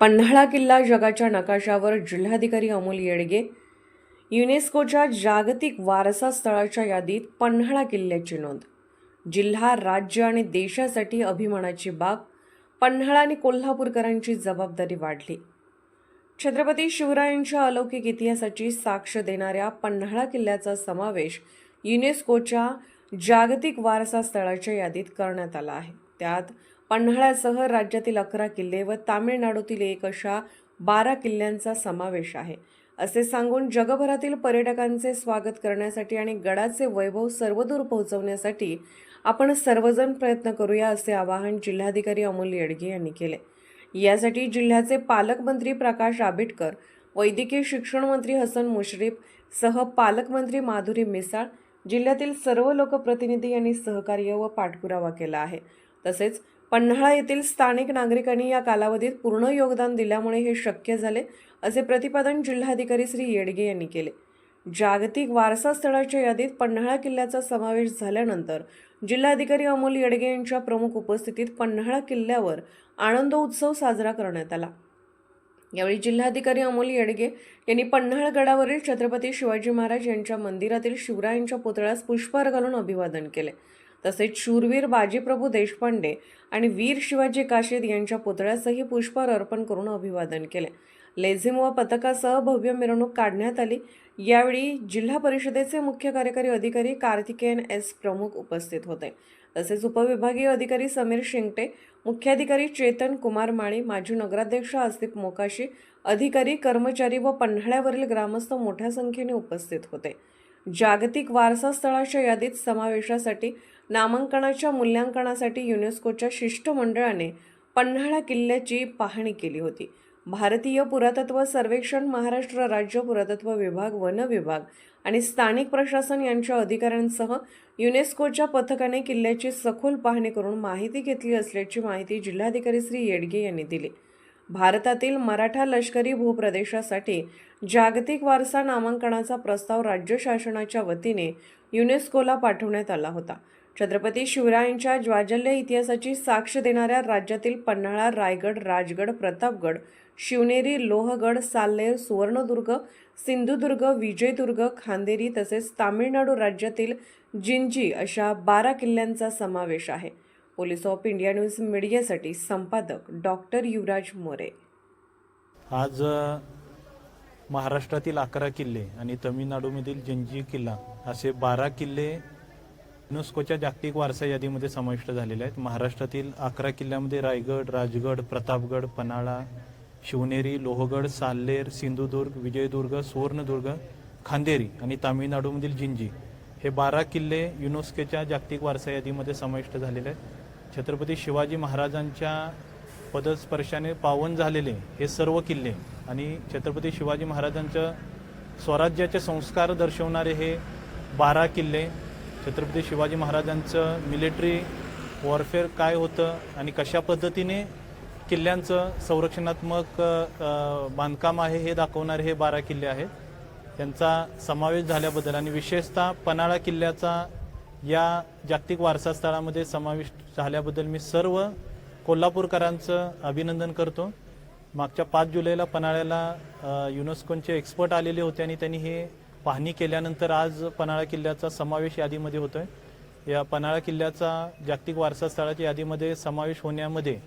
पन्हाळा किल्ला जगाच्या नकाशावर जिल्हाधिकारी अमोल येडगे युनेस्कोच्या जागतिक वारसा स्थळाच्या यादीत पन्हाळा किल्ल्याची नोंद. जिल्हा राज्य आणि देशासाठी अभिमानाची बाब पन्हाळा आणि कोल्हापूरकरांची जबाबदारी वाढली. छत्रपती शिवरायांच्या अलौकिक इतिहासाची साक्ष देणाऱ्या पन्हाळा किल्ल्याचा समावेश युनेस्कोच्या जागतिक वारसा स्थळाच्या यादीत करण्यात आला आहे. त्यात पन्हाळ्यासह राज्यातील अकरा किल्ले व तामिळनाडूतील एक अशा बारा किल्ल्यांचा समावेश आहे. असे सांगून जगभरातील पर्यटकांचे स्वागत करण्यासाठी आणि गडाचे वैभव सर्वदूर पोहोचवण्यासाठी आपण सर्वजण प्रयत्न करूया असे आवाहन जिल्हाधिकारी अमोल येडगे यांनी केले. यासाठी जिल्ह्याचे पालकमंत्री प्रकाश आंबेडकर वैद्यकीय शिक्षण मंत्री हसन मुश्रीफ सह पालकमंत्री माधुरी मिसाळ जिल्ह्यातील सर्व लोकप्रतिनिधी यांनी सहकार्य व पाठपुरावा केला आहे. तसेच पन्हाळा येथील स्थानिक नागरिकांनी या कालावधीत पूर्ण योगदान दिल्यामुळे हे शक्य झाले असे प्रतिपादन जिल्हाधिकारी श्री येडगे यांनी केले. जागतिक वारसा स्थळाच्या यादीत पन्हाळा किल्ल्याचा समावेश झाल्यानंतर जिल्हाधिकारी अमोल येडगे यांच्या प्रमुख उपस्थितीत पन्हाळा किल्ल्यावर आनंदोत्सव साजरा करण्यात आला. यावेळी जिल्हाधिकारी अमोल येडगे यांनी पन्हाळगडावरील छत्रपती शिवाजी महाराज यांच्या मंदिरातील शिवरायांच्या पुतळ्यास पुष्पहार घालून अभिवादन केले. तसेच शूरवीर बाजीप्रभू देशपांडे आणि वीर शिवाजी काशीद यांच्या पुतळ्यासही पुष्पहार अर्पण करून अभिवादन केले. लेझिम व पथकासह भव्य मिरवणूक काढण्यात आली. यावेळी जिल्हा परिषदेचे मुख्य कार्यकारी अधिकारी कार्तिकेयन एस प्रमुख उपस्थित होते. तसेच उपविभागीय अधिकारी समीर शिंगटे मुख्याधिकारी चेतन कुमार माळी माजी नगराध्यक्ष आसिफ मोकाशी अधिकारी कर्मचारी व पन्हाळ्यावरील ग्रामस्थ मोठ्या संख्येने उपस्थित होते. जागतिक वारसा स्थळाच्या यादीत समावेशासाठी नामांकनाच्या मूल्यांकनासाठी युनेस्कोच्या शिष्टमंडळाने पन्हाळा किल्ल्याची पाहणी केली होती. भारतीय पुरातत्व सर्वेक्षण महाराष्ट्र राज्य पुरातत्व विभाग वन विभाग आणि स्थानिक प्रशासन यांच्या अधिकाऱ्यांसह युनेस्कोच्या पथकाने किल्ल्याची सखोल पाहणी करून माहिती घेतली असल्याची माहिती जिल्हाधिकारी श्री येडगे यांनी दिली. भारतातील मराठा लष्करी भूप्रदेशासाठी जागतिक वारसा नामांकनाचा प्रस्ताव राज्य शासनाच्या वतीने युनेस्कोला पाठवण्यात आला होता. छत्रपती शिवरायांच्या ज्वाजल्य इतिहासाची साक्ष देणाऱ्या राज्यातील पन्हाळा रायगड राजगड प्रतापगड शिवनेरी लोहगड साल्लेर सुवर्णदुर्ग सिंधुदुर्ग विजयदुर्ग खांदेरी तसेच तामिळनाडू राज्यातील जिंजी अशा बारा किल्ल्यांचा समावेश आहे. पोलीस ऑफ इंडिया न्यूज मीडियासाठी संपादक डॉक्टर युवराज मोरे. आज महाराष्ट्रातील अकरा किल्ले आणि तमिळनाडूमधील जंजी किल्ला असे बारा किल्ले युनेस्कोच्या जागतिक वारसा यादीमध्ये समाविष्ट झालेले आहेत. महाराष्ट्रातील अकरा किल्ल्यामध्ये रायगड राजगड प्रतापगड पन्हाळा शिवनेरी लोहगड साल्लेर सिंधुदुर्ग विजयदुर्ग सुवर्णदुर्ग खांदेरी आणि तामिळनाडूमधील जिंजी हे बारा किल्ले युनेस्कोच्या जागतिक वारसा यादीमध्ये समाविष्ट झालेले आहेत. छत्रपती शिवाजी महाराजांच्या पदस्पर्शाने पावन झालेले हे सर्व किल्ले आणि छत्रपती शिवाजी महाराजांच्या स्वराज्याचे संस्कार दर्शवणारे हे बारा किल्ले छत्रपती शिवाजी महाराजांचं मिलिटरी वॉरफेअर काय होतं आणि कशा पद्धतीने किल्ल्यांचं संरक्षणात्मक बांधकाम आहे हे दाखवणारे हे बारा किल्ले आहेत. त्यांचा समावेश झाल्याबद्दल आणि विशेषतः पन्हाळा किल्ल्याचा या जागतिक वारसा स्थळामध्ये समावेश झाल्याबद्दल मी सर्व कोल्हापूरकरांचं अभिनंदन करतो. मागच्या पाच जुलैला पन्हाळ्याला युनेस्कोनचे एक्सपर्ट आलेले होते आणि त्यांनी हे पाहणी केल्यानंतर आज पन्हाळा किल्ल्याचा समावेश यादीमध्ये होतो आहे या पन्हाळा किल्ल्याचा जागतिक वारसा स्थळाच्या यादीमध्ये समावेश होण्यामध्ये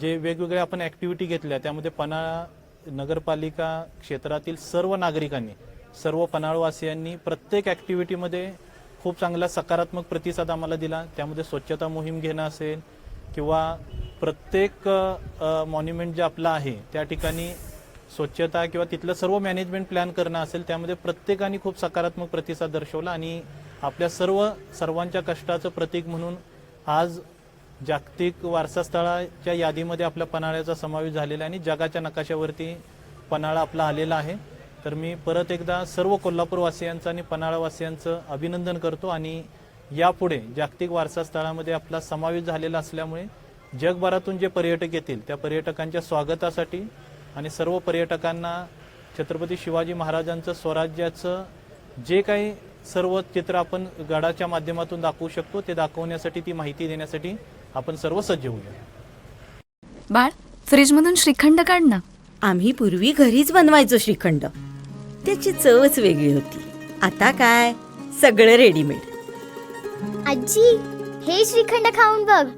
जे वेगवेगळ्या आपण ॲक्टिव्हिटी घेतल्या त्यामध्ये पन्हाळा नगरपालिका क्षेत्रातील सर्व नागरिकांनी सर्व पन्हाळवासियांनी प्रत्येक ॲक्टिव्हिटीमध्ये खूप चांगला सकारात्मक प्रतिसाद आम्हाला दिला. त्यामध्ये स्वच्छता मोहीम घेणं असेल किंवा प्रत्येक मॉन्युमेंट जे आपलं आहे त्या ठिकाणी स्वच्छता किंवा तिथलं सर्व मॅनेजमेंट प्लॅन करणं असेल त्यामध्ये प्रत्येकाने खूप सकारात्मक प्रतिसाद दर्शवला आणि आपल्या सर्व सर्वांच्या कष्टाचं प्रतीक म्हणून आज जागतिक वारसा स्थळाच्या यादीमध्ये आपल्या पन्हाळ्याचा समावेश झालेला आहे आणि जगाच्या नकाशावरती पन्हाळा आपला आलेला आहे. तर मी परत एकदा सर्व कोल्हापूरवासियांचं आणि पन्हाळावासियांचं अभिनंदन करतो आणि यापुढे जागतिक वारसा स्थळामध्ये आपला समावेश झालेला असल्यामुळे जगभरातून जे पर्यटक येतील त्या पर्यटकांच्या स्वागतासाठी आणि सर्व पर्यटकांना छत्रपती शिवाजी महाराजांचं स्वराज्याचं जे काही सर्व चित्र आपण गडाच्या माध्यमातून दाखवू शकतो ते दाखवण्यासाठी ती माहिती देण्यासाठी आपण सर्व सज्ज होऊया. बाळ फ्रीजमधून श्रीखंड काढ ना. आम्ही पूर्वी घरीच बनवायचो श्रीखंड. त्याची चवच वेगळी होती. आता काय? सगळं रेडीमेड आजी हे श्रीखंड खाऊन बघ.